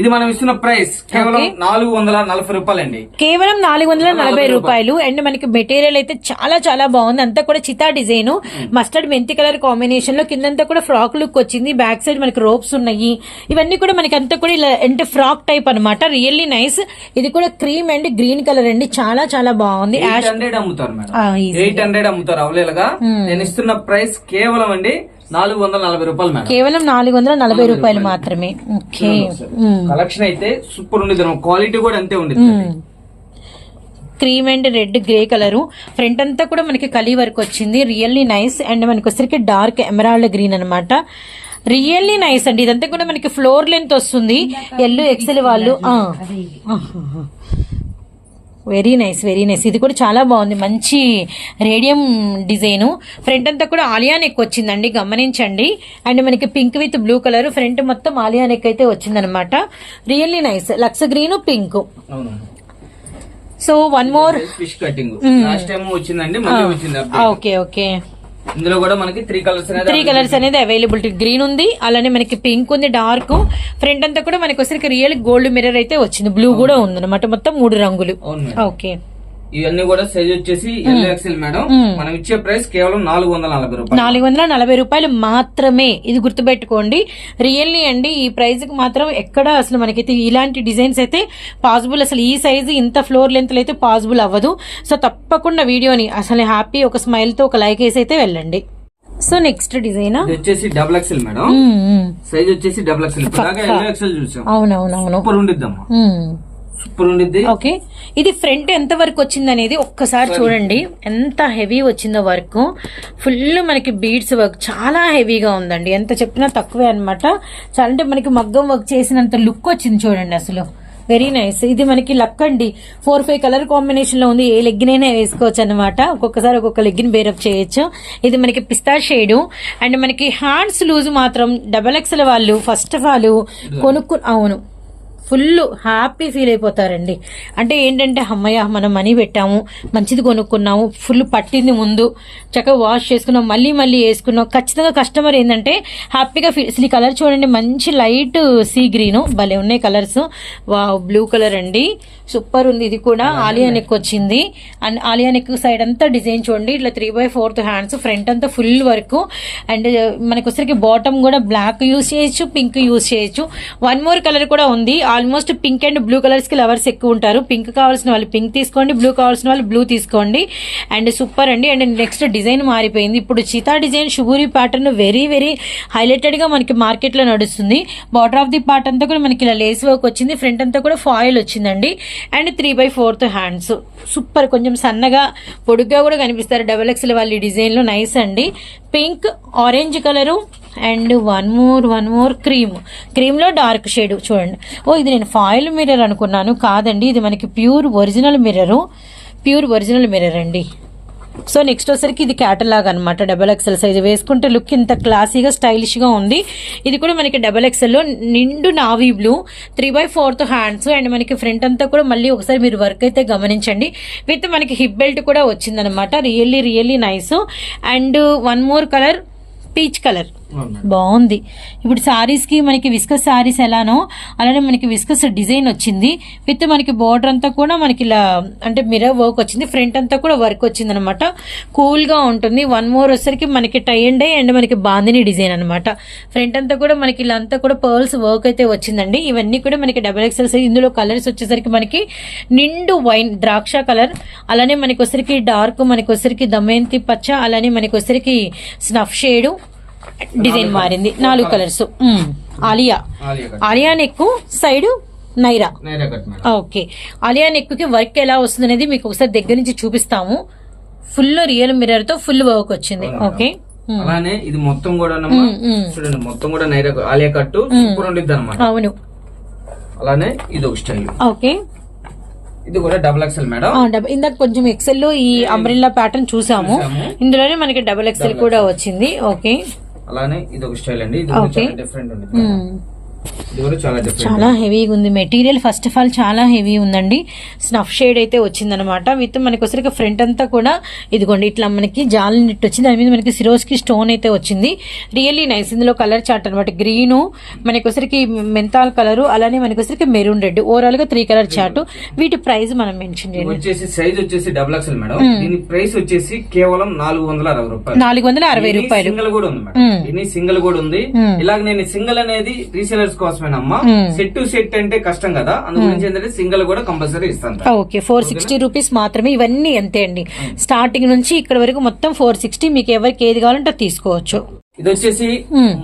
ఇది మనం ఇస్తున్న ప్రైస్ కేవలం నాలుగు వందల నలభై రూపాయలండి. కేవలం నాలుగు వందల నలభై రూపాయలు. అండ్ మనకి మెటీరియల్ అయితే చాలా చాలా బాగుంది. అంతా కూడా చితా డిజైన్. మస్టర్డ్ మెంతి కలర్ కాంబినేషన్లో కిందంతా కూడా ఫ్రాక్ లుక్ వచ్చింది. బ్యాక్ సైడ్ మనకి రోప్స్ ఉన్నాయి. ఇవన్నీ కూడా మనకి అంతా కూడా ఇలా అంటే ఫ్రాక్ టైప్ అన్నమాట. రియల్లీ నైస్ ఇది కూడా క్రీమ్ అండ్ గ్రీన్ కలర్ అండి. చాలా చాలా బాగుంది. ఎయిట్ హండ్రెడ్ అమ్ముతారు. ఎయిట్ హండ్రెడ్ అమ్ముతారు. అవలేలుగా. నేను ఇస్తున్న ప్రైస్ కేవలం అండి నాలుగు వందల నలభై రూపాయలు మేడం. కేవలం నాలుగు వందల నలభై రూపాయలు మాత్రమే. ఓకే. కలెక్షన్ అయితే సూపర్ ఉంది క్వాలిటీ కూడా అంతే ఉంది cream and red grey colour front అంతా కూడా మనకి కలీ వర్క్ వచ్చింది. రియల్లీ నైస్ అండ్ మనకి వచ్చరికి డార్క్ ఎమరాల్డ్ గ్రీన్ అన్నమాట. రియల్లీ నైస్ అండి. ఇదంతా కూడా మనకి ఫ్లోర్ లెంత్ వస్తుంది. ఎల్లు ఎక్సెల్ వాళ్ళు. ఆ. వెరీ నైస్ వెరీ నైస్ ఇది కూడా చాలా బాగుంది. మంచి రేడియం డిజైన్ ఫ్రంట్ అంతా కూడా ఆలియా నెక్ వచ్చిందండి గమనించండి. అండ్ మనకి pink with blue colour front మొత్తం ఆలియా నెక్ అయితే వచ్చిందనమాట. Really nice Lux green pink so one more fish cutting last time వచ్చిందండి మళ్ళీ వచ్చింది update. ఓకే ఓకే ఇందులో కూడా మనకి త్రీ కలర్స్ అనేది త్రీ కలర్స్ అనేది అవైలబిలిటీ గ్రీన్ ఉంది అలానే మనకి పింక్ ఉంది డార్క్ ఫ్రంట్ అంతా కూడా మనకి వచ్చరికి రియల్ గోల్డ్ మిర్రర్ అయితే వచ్చింది. బ్లూ కూడా ఉంది అనమాట మొత్తం మూడు రంగులు. ఓకే ఇవన్నీ కూడా సైజ్ వచ్చేసి ఎల్ ఎక్స్ఎల్ మేడం. మనం ఇచ్చే ప్రైస్ కేవలం నాలుగు వందల నలభై రూపాయలు. నాలుగు వందల నలభై రూపాయలు మాత్రమే. ఇది గుర్తుపెట్టుకోండి. రియల్లీ అండి ఈ ప్రైస్కి మాత్రం ఎక్కడ అసలు మనకైతే ఇలాంటి డిజైన్స్ అయితే పాసిబుల్ అసలు ఈ సైజు ఇంత ఫ్లోర్ లెంత్ అయితే పాసిబుల్ అవ్వదు. సో తప్పకుండా వీడియోని అసలు హ్యాపీ ఒక స్మైల్తో ఒక లైక్ వేసి అయితే వెళ్ళండి. సో నెక్స్ట్ డిజైన్ వచ్చేసి డబుల్ ఎక్స్ఎల్ మేడం. సైజ్ వచ్చేసి డబుల్ ఎక్స్ఎల్ ఎల్ ఎక్స్ఎల్ చూసాం. అవునవునవును. సూపర్ ఉండిద్దమ్మా. సూపర్ ఉండిద్ది ఓకే. ఇది ఫ్రంట్ ఎంత వరకు వచ్చింది అనేది ఒక్కసారి చూడండి. ఎంత హెవీ వచ్చిందో వర్క్. ఫుల్ మనకి బీడ్స్ వర్క్. చాలా హెవీగా ఉందండి. ఎంత చెప్పినా తక్కువే అన్నమాట. చాలా అంటే మనకి మగ్గం వర్క్ చేసినంత లుక్ వచ్చింది చూడండి అసలు. వెరీ నైస్ ఇది మనకి లక్ అండి. ఫోర్ ఫైవ్ కలర్ కాంబినేషన్లో ఉంది. ఏ లెగ్గినైనా వేసుకోవచ్చు అనమాట ఒక్కొక్కసారి ఒక్కొక్క లెగ్గిన్ బేరప్ చేయొచ్చు. ఇది మనకి పిస్తా షేడ్ అండ్ మనకి హ్యాండ్స్ లూజ్ మాత్రం డబల్ ఎక్స్ఎల్ వాళ్ళు ఫస్ట్ ఆఫ్ ఆల్ కొనుక్కు అవును. ఫుల్ హ్యాపీ ఫీల్ అయిపోతారండి. అంటే ఏంటంటే అమ్మయ్య మనం మనీ పెట్టాము మంచిది కొనుక్కున్నాము ఫుల్ పట్టింది ముందు చక్కగా వాష్ చేసుకున్నాం మళ్ళీ మళ్ళీ వేసుకున్నాం. ఖచ్చితంగా కస్టమర్ ఏంటంటే హ్యాపీగా ఫీల్ అసలు ఈ కలర్ చూడండి మంచి లైట్ సీ గ్రీను భలే ఉన్నాయి కలర్స్. వా బ్లూ కలర్ అండి. సూపర్ ఉంది. ఇది కూడా ఆలియా నెక్ వచ్చింది. అండ్ ఆలియా నెక్ సైడ్ అంతా డిజైన్ చూడండి. ఇట్లా three by fourth hands front అంతా ఫుల్ వర్క్. అండ్ మనకి వచ్చరికి బాటమ్ కూడా బ్లాక్ యూస్ చేయొచ్చు పింక్ యూస్ చేయొచ్చు. వన్ మోర్ కలర్ కూడా ఉంది. ఆల్మోస్ట్ పింక్ అండ్ బ్లూ కలర్స్కి లవర్స్ ఎక్కువ ఉంటారు. పింక్ కావాల్సిన వాళ్ళు పింక్ తీసుకోండి బ్లూ కావాల్సిన వాళ్ళు బ్లూ తీసుకోండి. అండ్ సూపర్ అండి. అండ్ నెక్స్ట్ డిజైన్ మారిపోయింది. ఇప్పుడు చితా డిజైన్ షుగూరి ప్యాటర్న్ వెరీ వెరీ హైలైటెడ్గా మనకి మార్కెట్లో నడుస్తుంది. బార్డర్ ఆఫ్ ది పార్ట్ అంతా కూడా మనకి ఇలా లేస్ వర్క్ వచ్చింది. ఫ్రంట్ అంతా కూడా ఫాయిల్ వచ్చిందండి. And three by fourth hands. Super. కొంచెం సన్నగా పొడుగ్గా కూడా కనిపిస్తారు. డబల్ ఎక్స్ల వాళ్ళ డిజైన్లు డిజైన్లో నైస్ అండి. Pink orange colour and one more one more cream. క్రీమ్లో dark shade చూడండి. ఓ ఇది నేను ఫాయిల్ మిర్రర్ అనుకున్నాను. కాదండి ఇది మనకి pure original mirror. Pure original mirror అండి. సో నెక్స్ట్ వచ్చేసరికి ఇది క్యాటలాగ్ అనమాట డబల్ ఎక్స్ఎల్ సైజ్ వేసుకుంటే లుక్ ఇంత క్లాసీగా స్టైలిష్గా ఉంది. ఇది కూడా మనకి డబల్ ఎక్సెల్లో నిండు navy blue three by fourth hands and మనకి ఫ్రంట్ అంతా కూడా మళ్ళీ ఒకసారి మీరు వర్క్ అయితే గమనించండి. విత్ మనకి హిప్ బెల్ట్ కూడా వచ్చిందనమాట really really nice and one more colour peach colour బాగుంది. ఇప్పుడు సారీస్కి మనకి విస్కస్ సారీస్ ఎలానో అలానే మనకి విస్కస్ డిజైన్ వచ్చింది. విత్ మనకి బోర్డర్ అంతా కూడా మనకి ఇలా అంటే మిర్రర్ వర్క్ వచ్చింది. ఫ్రంట్ అంతా కూడా వర్క్ వచ్చింది అనమాట కూల్గా ఉంటుంది. వన్ మోర్ వచ్చరికి మనకి టై అండ్ డై అండ్ మనకి బాందిని డిజైన్ అనమాట. ఫ్రంట్ అంతా కూడా మనకి ఇలా అంతా కూడా పర్ల్స్ వర్క్ అయితే వచ్చిందండి. ఇవన్నీ కూడా మనకి డబల్ ఎక్సెల్ సైజ్ ఇందులో కలర్స్ వచ్చేసరికి మనకి నిండు వైన్ ద్రాక్ష కలర్ అలానే మనకి వచ్చరికి డార్క్ మనకి వచ్చరికి దమయంతి పచ్చ అలానే మనకి వచ్చరికి స్నఫ్ షేడు డిజైన్ మారింది. నాలుగు colours. Alia. Alia neck side Naira. Okay. Alia నెక్కి వర్క్ ఎలా వస్తుంది అనేది మీకు ఒకసారి దగ్గర నుంచి చూపిస్తాము. ఫుల్ రియల్ మిర్రర్తో ఫుల్ వర్క్ వచ్చింది. ఓకే. అలానే ఇది మొత్తం కూడా. చూడండి మొత్తం కూడా నైరా ఆలియా కట్టు సూపర్ ఉండిద్ది అనమాట అవును. అలానే ఇది ఒక స్టైల్. ఓకే. ఇది కూడా డబుల్ ఎక్స్ఎల్ మేడం. ఇందాక కొంచెం ఎక్సెల్లో ఈ అంబ్రిల్లా ప్యాటర్న్ చూసాము. ఇందులోనే మనకి డబుల్ ఎక్సెల్ కూడా వచ్చింది. ఓకే. అలానే ఇది ఒక స్టైల్ అండి. ఇది. చాలా డిఫరెంట్ ఉంది చాలా హెవీగా ఉంది. మెటీరియల్ ఫస్ట్ ఆఫ్ ఆల్ చాలా హెవీ ఉందండి. స్నఫ్ షేడ్ అయితే వచ్చిందనమాట విత్ మనకి వచ్చరికి ఫ్రంట్ అంతా కూడా ఇదిగోండి ఇట్లా మనకి జాలి నెట్ వచ్చింది దాని మీద మనకి సిరోస్కి స్టోన్ అయితే వచ్చింది. రియల్లీ నైస్ ఇందులో కలర్ చార్ట్ అనమాట గ్రీను మనకి వచ్చరికి మెంతాల్ కలర్ అలానే మనకి వచ్చరికి మెరూన్ రెడ్ ఓవరాల్గా త్రీ కలర్ చార్ట్ వీటి ప్రైస్ మనం మెన్షన్ చేయండి వచ్చేసి సైజ్ వచ్చేసి డబుల్ ఎక్స్ఎల్ మేడం. దీని ప్రైస్ వచ్చేసి కేవలం నాలుగు వందల అరవై రూపాయలు. నాలుగు వందల అరవై రూపాయలు. సింగిల్ కూడా ఉంది మేడం. సింగిల్ కూడా ఉంది. ఇలాగ నేను సింగిల్ అనేది రీసేలర్స్ కోసమేనమ్మా సెట్ టు సెట్ అంటే కష్టం కదా. అందు గురించి ఏంటంటే సింగిల్ కూడా కంపల్సరీ ఇస్తాను. ఓకే ఫోర్ సిక్స్టీ రూపీస్ మాత్రమే. ఇవన్నీ అంతే అండి. స్టార్టింగ్ నుంచి ఇక్కడ వరకు మొత్తం ఫోర్ సిక్స్టీ మీకు ఎవరికి ఏది కావాలంటే తీసుకోవచ్చు. ఇది వచ్చేసి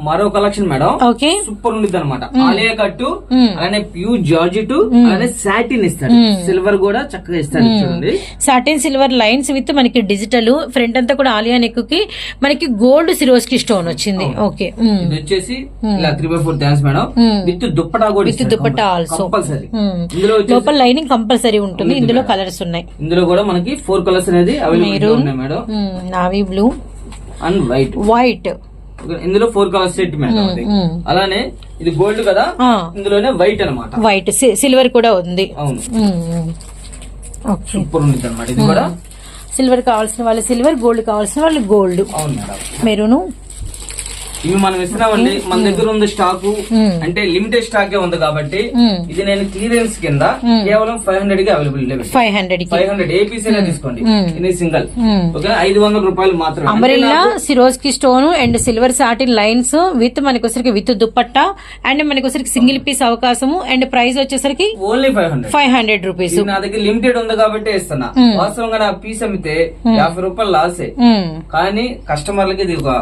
మరో కలెక్షన్ మేడం. ఓకే. సూపర్ ఉంది అనమాట ఆలియా కట్టు అలానే ప్యూర్ జార్జిట్ అలానే సాటిన్ ఇస్తాడు. సిల్వర్ కూడా చక్కగా ఇస్తాడు చూడండి. సాటిన్ సిల్వర్ లైన్స్ విత్ మనకి డిజిటల్ ఫ్రంట్ అంతా కూడా ఆలియా నెక్కి మనకి గోల్డ్ సిరోస్కి స్టోన్ వచ్చింది. ఓకే. ఇది వచ్చేసి ఇలా three by four thanks madam. With dupatta కూడా విత్ దుపట్టా ఆల్సో కంపల్సరీ. ఇందులో లోపల లైనింగ్ కంపల్సరీ ఉంటుంది. ఇందులో కలర్స్ ఉన్నాయి. ఇందులో కూడా మనకి ఫోర్ కలర్స్ అనేది అవైలబుల్ ఉన్నాయి madam. Navy blue and white white ఇందులో ఫోర్ కలర్స్ సెట్ మేడం. అలానే ఇది గోల్డ్ కదా? ఇందులోనే వైట్ అన్నమాట. వైట్ సిల్వర్ కూడా ఉంది. సూపర్ ఉంది అనమాట ఇది కూడా. సిల్వర్ కావాల్సిన వాళ్ళు సిల్వర్ గోల్డ్ కావాల్సిన వాళ్ళు గోల్డ్ అవును మేడం. మెరూను ఇవి మనం ఇస్తున్నామండి. మన దగ్గర ఉంది స్టాక్. అంటే లిమిటెడ్ స్టాక్ ఉంది కాబట్టి ఇది నేను క్లియరెన్స్ కింద కేవలం ఫైవ్ హండ్రెడ్కి available five hundred five hundred a piece అయినా తీసుకోండి. ఇది సింగల్ ఓకే ఐదు వందల రూపాయలు మాత్రమే. Umbrella Swarovski stone and silver satin lines with మనకి వచ్చరికి విత్ దుప్పట్టా అండ్ మనకి సింగిల్ పీస్ అవకాశము అండ్ ప్రైస్ వచ్చేసరికి only five hundred five hundred rupees నా దగ్గర లిమిటెడ్ ఉంది కాబట్టి ఇస్తున్నా వాస్తవంగా నా పీస్ అమ్మితే యాభై రూపాయలు లాసే కానీ కస్టమర్లకి ఇది ఒక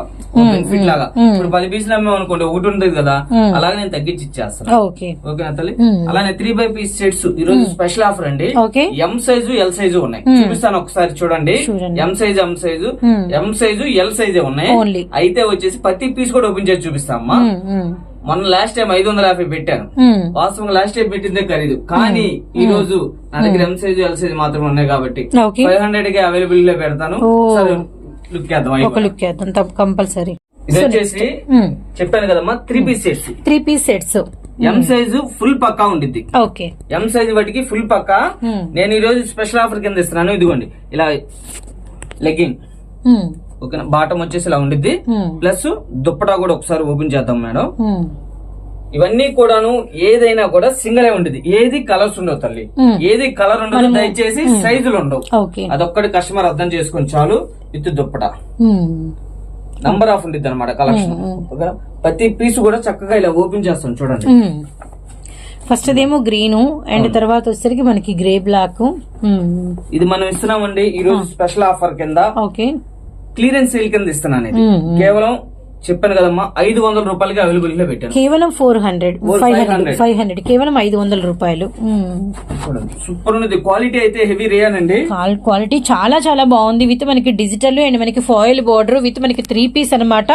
బెనిఫిట్ లాగా. ఇప్పుడు పది పీసులు అమ్మాం అనుకోండి ఒకటి ఉంటుంది కదా అలాగే నేను తగ్గించి ఇచ్చేస్తాను ఓకే. ఓకేనా తల్లి? అలానే త్రీ బై పీస్ సెట్స్ ఈ రోజు స్పెషల్ ఆఫర్ అండి. ఎం సైజు ఎల్ సైజు ఉన్నాయి. చూపిస్తాను ఒకసారి చూడండి. M size M size M size L సైజే ఉన్నాయి. అయితే వచ్చేసి ప్రతి పీస్ కూడా ఓపెన్ చేసి చూపిస్తామా మొన్న లాస్ట్ టైం ఐదు వందల యాభై పెట్టాను. వాస్తవంగా లాస్ట్ టైం పెట్టిందే ఖరీదు. కానీ ఈ రోజు నా దగ్గర ఎం సైజు ఎల్ సైజు మాత్రమే ఉన్నాయి కాబట్టి. ఫైవ్ హండ్రెడ్కి అవైలబుల్లో పెడతాను. లుక్ చేద్దాం ఒక. లుక్ వేద్దాం కంపల్సరీ ఇది వచ్చేసి చెప్పాను కదమ్మా three piece sets three piece sets M size full పక్కా ఉండిద్ది. ఓకే. ఎం సైజ్ వాటికి ఫుల్ పక్క. నేను ఈ రోజు స్పెషల్ ఆఫర్ కింద ఇస్తున్నాను. ఇదిగోండి. ఇలా లెగ్గింగ్ ఓకేనా? బాటం వచ్చేసి ఇలా ఉండిద్ది. ప్లస్ దుప్పటా కూడా ఒకసారి ఓపెన్ చేద్దాం మేడం. ఇవన్నీ కూడాను ఏదైనా కూడా సింగిల్ ఏ ఉండేది ఏది కలర్స్ ఉండవు తల్లి. ఏది కలర్ ఉండదు దయచేసి సైజులు ఉండవు. అదొక్కటి కస్టమర్ అర్థం చేసుకొని చాలు. విత్ దుప్పట. నంబర్ ఆఫ్ ఉండిద్ది అనమాట కలెక్షన్ ప్రతి పీస్ కూడా చక్కగా ఇలా ఓపెన్ చేస్తాం చూడండి. ఫస్ట్ అదేమో గ్రీన్ అండ్ తర్వాత వచ్చేసరికి మనకి గ్రే బ్లాక్ ఇది మనం ఇస్తున్నామండి ఈ రోజు స్పెషల్ ఆఫర్ కింద ఓకే. క్లియరెన్స్ సేల్ కింద ఇస్తున్నాను ఇది. కేవలం చెప్పాను కదమ్మా ఐదు వందల రూపాయలకి అవైలబుల్లో పెట్టాను. కేవలం four hundred five hundred five hundred కేవలం ఐదు వందల రూపాయలు. సూపర్ ఉన్నది క్వాలిటీ అయితే హెవీ రేయన్ అండి. క్వాలిటీ చాలా చాలా బాగుంది విత్ మనకి డిజిటల్ అండ్ మనకి ఫాయిల్ బార్డర్ విత్ మనకి త్రీ పీస్ అన్నమాట.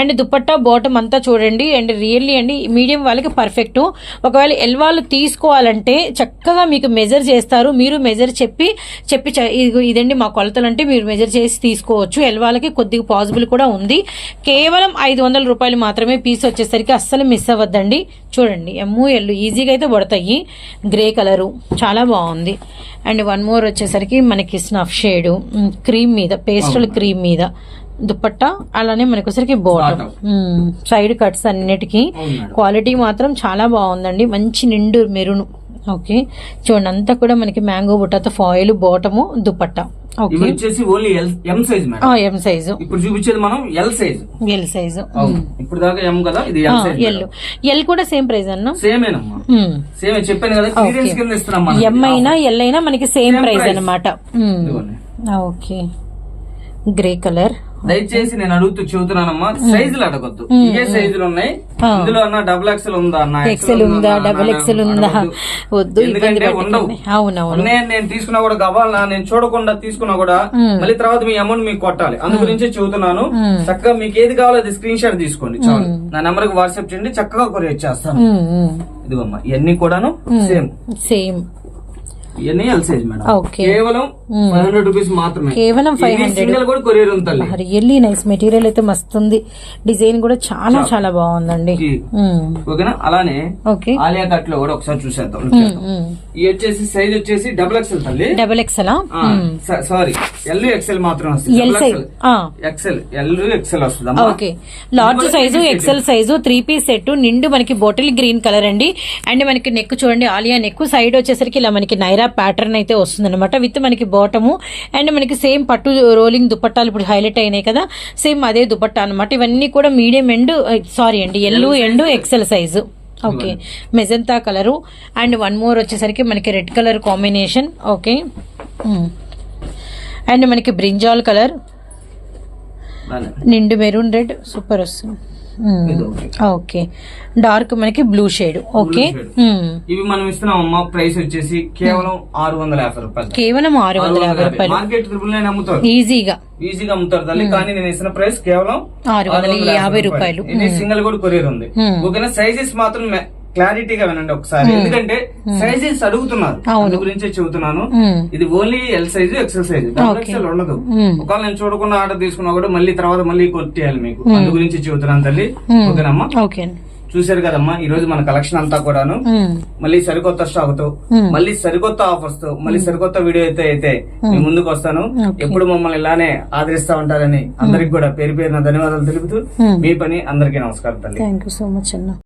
అండ్ దుపట్టా బాటమ్ అంతా చూడండి అండ్ రియల్లీ అండి మీడియం వాళ్ళకి పర్ఫెక్ట్. ఒకవేళ ఎల్ వాళ్ళు తీసుకోవాలంటే చక్కగా మీకు మెజర్ చేస్తారు మీరు మెజర్ చెప్పి చెప్పి ఇదండి మా కొలతలు అంటే మీరు మెజర్ చేసి తీసుకోవచ్చు. ఎల్ వాళ్ళకి కొద్దిగా పాసిబుల్ కూడా ఉంది. కేవలం ఐదు వందల రూపాయలు మాత్రమే పీస్ వచ్చేసరికి అస్సలు మిస్ అవ్వద్దండి. చూడండి ఎమ్ము ఎల్లు ఈజీగా అయితే పడతాయి. గ్రే కలరు చాలా బాగుంది. అండ్ వన్ మోర్ వచ్చేసరికి మనకి స్నఫ్ షేడ్ క్రీమ్ మీద పేస్టల్ క్రీమ్ మీద దుపట్టా అలానే మనకి వచ్చరికి బాటమ్. సైడ్ కట్స్ అన్నిటికీ. క్వాలిటీ మాత్రం చాలా బాగుందండి. మంచి నిండు మెరును ఓకే చూడండి అంతా కూడా మనకి మ్యాంగో బుట్టతో ఫాయిల్ బాటము దుపట్టా. ఓకే వచ్చేసి only L M size madam M size ఇప్పుడు చూపించేది మనం ఎల్ సైజ్ ఎల్ సైజు ఇప్పుడు దాకా ఎం కదా ఇది ఎల్ సైజ్ ఎల్ ఎల్ కూడా సేమ్ ప్రైస్ అన్న? సేమేనమ్మా సేమే చెప్పాను కదా క్లియరెన్స్ కింద ఇస్తున్నాం మనం. ఎం అయినా ఎల్ అయినా మనకి సేమ్ ప్రైస్ ఇదిగోండి. ఓకే గ్రే కలర్ దయచేసి నేను అడుగుతూ చెబుతున్నానమ్మా. సైజులు అడగొద్దు. ఏ సైజులు ఉన్నాయి. ఇందులో అన్న డబుల్ ఎక్సెల్ ఉందా అన్న? ఎక్సెల్ ఉందా డబుల్ ఎక్సెల్ ఉందా? వద్దు ఎందుకంటే ఉండవు. ఉన్నాయని నేను తీసుకున్నా కూడా కావాలా నేను చూడకుండా తీసుకున్నా కూడా మళ్ళీ తర్వాత మీ అమౌంట్ మీకు కొట్టాలి. అందు గురించి చెబుతున్నాను. చక్కగా మీకు ఏది కావాలో అది స్క్రీన్ షాట్ తీసుకోండి. చాలు. నా నెంబర్కి వాట్సాప్ చేయండి. చక్కగా కొరియర్ చేస్తాను. ఇదిగోమ్మా ఇవన్నీ కూడాను సేమ్. సేమ్. ఇవన్నీ ఎల్ సైజ్ మేడం కేవలం ఫైవ్ హండ్రెడ్ రూపీస్ మాత్రమే. కేవలం ఫైవ్ హండ్రెడ్ కూడా కొరియర్ ఉంటుంది రియల్లీ నైస్ మెటీరియల్ అయితే మస్తు ఉంది. డిజైన్ కూడా చాలా చాలా. బాగుందండి. మ్మ్. ఓకేనా? అలానే ఆలియా కట్లో కూడా ఒకసారి చూసేద్దాం. ఇది వచ్చేసి సైజ్ వచ్చేసి డబుల్ ఎక్సెల్ తల్లి. డబుల్ ఎక్సెలా సారీ ఎల్ ఎక్సెల్ మాత్రం వస్తుంది. L size XL L XL వస్తుంది okay large size XL size three piece set నిండు మనకి బాటిల్ గ్రీన్ కలర్ అండి. అండ్ మనకి నెక్ చూడండి ఆలియా నెక్ సైడ్ వచ్చేసరికి ఇలా మనకి నైరా ప్యాటర్న్ అయితే వస్తుంది అనమాట విత్ మనకి బాటము అండ్ మనకి సేమ్ పట్టు రోలింగ్ దుపట్టాలు ఇప్పుడు హైలైట్ అయినాయి కదా. సేమ్ అదే దుపట్టా అనమాట ఇవన్నీ కూడా మీడియం ఎండ్ సారీ అండి L and XL size okay magenta colour and one more వచ్చేసరికి మనకి red colour combination okay and మనకి బ్రింజాల్ కలర్. నిండు మెరూన్ రెడ్ సూపర్ వస్తుంది. ఓకే డార్క్ మనకి బ్లూ షేడ్ ఓకే. ఇవి మనం ఇస్తున్నాం అమ్మా ప్రైస్ వచ్చేసి కేవలం ఆరు వందల యాభై రూపాయలు. కేవలం ఆరు వందల యాభై. రూపాయలు. మార్కెట్ త్రిపుల్ నైన్ అమ్ముతారు. ఈజీగా ఈజీగా అమ్ముతారు తల్లి. కానీ నేను ఇస్తున్న ప్రైస్ కేవలం ఆరు వందల యాభై రూపాయలు. సింగిల్ కూడా కొరియర్ ఉంది. ఓకేనా సైజెస్ మాత్రం క్లారిటీగా వినండి ఒకసారి. ఎందుకంటే సైజెస్ అడుగుతున్నారు. అందు గురించే చెబుతున్నాను. ఇది only L size XL size double XL ఉండదు. ఒకవేళ నేను చూడకుండా ఆర్డర్ తీసుకున్నా కూడా మళ్ళీ తర్వాత మళ్ళీ కొట్టేయాలి మీకు. అందు గురించి చెబుతున్నాను తల్లి. ఓకేనమ్మా? చూసారు కదమ్మా ఈ రోజు మన కలెక్షన్ అంతా కూడాను. మళ్ళీ సరికొత్త స్టాక్తో మళ్ళీ సరికొత్త ఆఫర్స్తో మళ్ళీ సరికొత్త వీడియో అయితే అయితే మీ ముందుకు వస్తాను. ఎప్పుడు మమ్మల్ని ఇలానే ఆదరిస్తా ఉంటారని అందరికి కూడా పేరు పేరున ధన్యవాదాలు తెలుపుతూ మీ పని అందరికీ నమస్కారం తల్లి. థ్యాంక్ యూ సో మచ్ అన్న.